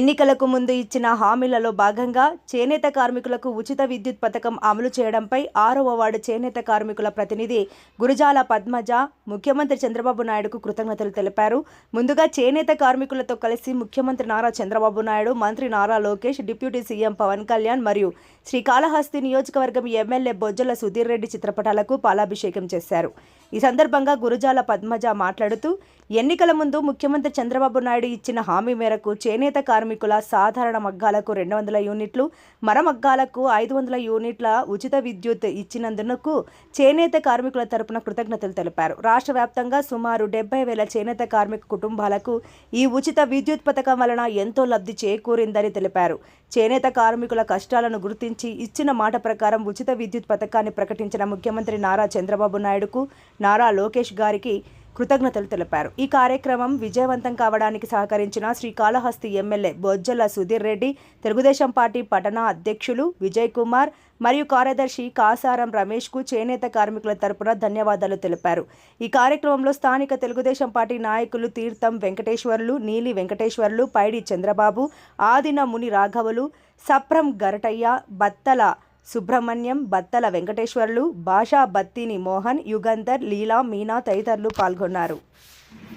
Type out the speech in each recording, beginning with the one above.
ఎన్నికలకు ముందు ఇచ్చిన హామీలలో భాగంగా చేనేత కార్మికులకు ఉచిత విద్యుత్ పథకం అమలు చేయడంపై ఆరవ వార్డు చేనేత కార్మికుల ప్రతినిధి గురుజాల పద్మజ ముఖ్యమంత్రి చంద్రబాబు నాయుడుకు కృతజ్ఞతలు తెలిపారు. ముందుగా చేనేత కార్మికులతో కలిసి ముఖ్యమంత్రి నారా చంద్రబాబు నాయుడు మంత్రి నారా లోకేష్ డిప్యూటీ సీఎం పవన్ కళ్యాణ్ మరియు శ్రీకాళహస్తి నియోజకవర్గం ఎమ్మెల్యే బొజ్జల సుధీర్ రెడ్డి చిత్రపటాలకు పాలాభిషేకం చేశారు. ఈ సందర్భంగా గురుజాల పద్మజ మాట్లాడుతూ ఎన్నికల ముందు ముఖ్యమంత్రి చంద్రబాబు నాయుడు ఇచ్చిన హామీ మేరకు చేనేత కార్మికుల సాధారణ మగ్గాలకు రెండు వందల యూనిట్లు మరమగ్గాలకు ఐదు వందల యూనిట్ల ఉచిత విద్యుత్ ఇచ్చినందుకు చేనేత కార్మికుల తరపున కృతజ్ఞతలు తెలిపారు. రాష్ట్ర వ్యాప్తంగా సుమారు డెబ్బై వేల చేనేత కార్మిక కుటుంబాలకు ఈ ఉచిత విద్యుత్ పథకం వలన ఎంతో లబ్ధి చేకూరిందని తెలిపారు. చేనేత కార్మికుల కష్టాలను గుర్తించి ఇచ్చిన మాట ప్రకారం ఉచిత విద్యుత్ పథకాన్ని ప్రకటించిన ముఖ్యమంత్రి నారా చంద్రబాబు నాయుడుకు నారా లోకేష్ గారికి కృతజ్ఞతలు తెలిపారు. ఈ కార్యక్రమం విజయవంతం కావడానికి సహకరించిన శ్రీకాళహస్తి ఎమ్మెల్యే బొజ్జల సుధీర్ రెడ్డి తెలుగుదేశం పార్టీ పట్టణ అధ్యక్షులు విజయ్ కుమార్ మరియు కార్యదర్శి కాసారం రమేష్కు చేనేత కార్మికుల తరపున ధన్యవాదాలు తెలిపారు. ఈ కార్యక్రమంలో స్థానిక తెలుగుదేశం పార్టీ నాయకులు తీర్థం వెంకటేశ్వర్లు నీలి వెంకటేశ్వర్లు పైడి చంద్రబాబు ఆదిన ముని రాఘవులు సప్రం గరటయ్య బత్తల సుబ్రహ్మణ్యం బత్తల వెంకటేశ్వర్లు భాషా బత్తిని మోహన్ యుగంధర్ లీలా మీనా తదితరులు పాల్గొన్నారు.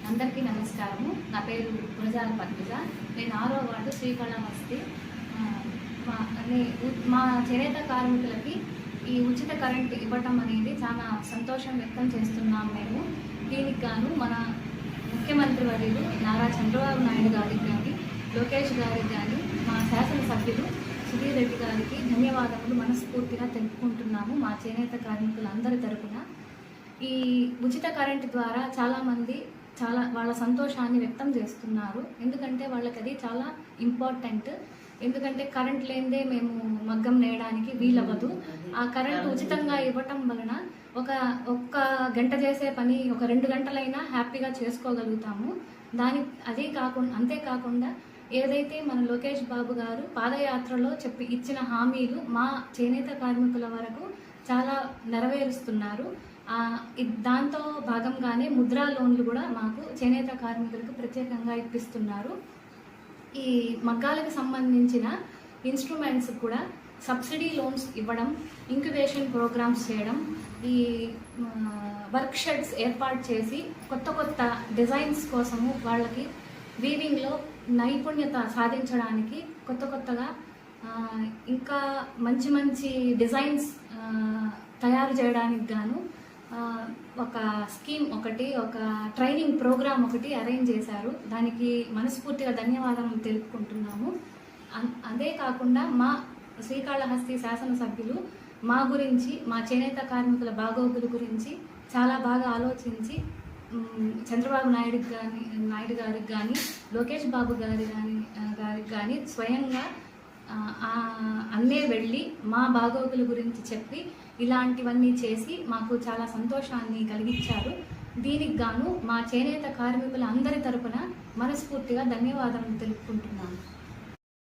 అందరికీ నమస్కారము. నా పేరు గురజాల పద్మజ. నేను ఆరో వార్డు శ్రీకాళహస్తి. ఆ, మా మా చేనేత కార్మికులకి ఈ ఉచిత కరెంట్ ఇవ్వటం అనేది చాలా సంతోషం వ్యక్తం చేస్తున్నాం మేము. దీనికి గాను మన ముఖ్యమంత్రి వర్యులు నారా చంద్రబాబు నాయుడు గారికి కానీ లోకేష్ గారికి కానీ మా శాసనసభ్యులు రెడ్డి గారికి ధన్యవాదములు. మనస్ఫూర్తిగా తెలుపుకుంటున్నాము మా చేనేత కార్మికులందరి తరపున. ఈ ఉచిత కరెంట్ ద్వారా చాలామంది చాలా వాళ్ళ సంతోషాన్ని వ్యక్తం చేస్తున్నారు. ఎందుకంటే వాళ్ళకి అది చాలా ఇంపార్టెంట్. ఎందుకంటే కరెంట్ లేనిదే మేము మగ్గం నేయడానికి వీలవ్వదు. ఆ కరెంట్ ఉచితంగా ఇవ్వటం వలన ఒక ఒక్క గంట చేసే పని ఒక రెండు గంటలైనా హ్యాపీగా చేసుకోగలుగుతాము. దాని అదే కాకుండా అంతేకాకుండా ఏదైతే మన లోకేష్ బాబు గారు పాదయాత్రలో చెప్పి ఇచ్చిన హామీలు మా చేనేత కార్మికుల వరకు చాలా నెరవేరుస్తున్నారు. దాంతో భాగంగానే ముద్రా లోన్లు కూడా మాకు చేనేత కార్మికులకు ప్రత్యేకంగా ఇప్పిస్తున్నారు. ఈ మగ్గాలకు సంబంధించిన ఇన్స్ట్రుమెంట్స్ కూడా సబ్సిడీ లోన్స్ ఇవ్వడం ఇంక్యుబేషన్ ప్రోగ్రామ్స్ చేయడం ఈ వర్క్ షెడ్స్ ఏర్పాటు చేసి కొత్త కొత్త డిజైన్స్ కోసము వాళ్ళకి వీవింగ్లో నైపుణ్యత సాధించడానికి కొత్త కొత్తగా ఇంకా మంచి మంచి డిజైన్స్ తయారు చేయడానికి గాను ఒక స్కీమ్ ఒకటి ఒక ట్రైనింగ్ ప్రోగ్రామ్ ఒకటి అరేంజ్ చేశారు. దానికి మనస్ఫూర్తిగా ధన్యవాదాలు తెలుపుకుంటున్నాము. అదే కాకుండా మా శ్రీకాళహస్తి శాసనసభ్యులు మా గురించి మా చేనేత కార్మికుల బాగోగుల గురించి చాలా బాగా ఆలోచించి చంద్రబాబు నాయుడు కానీ నాయుడు గారికి కానీ లోకేష్ బాబు గారి కానీ గారికి కానీ స్వయంగా అన్నే వెళ్ళి మా బాగోగుల గురించి చెప్పి ఇలాంటివన్నీ చేసి మాకు చాలా సంతోషాన్ని కలిగించారు. దీనికి గాను మా చేనేత కార్మికుల అందరి తరపున మనస్ఫూర్తిగా ధన్యవాదాలు తెలుపుకుంటున్నాను.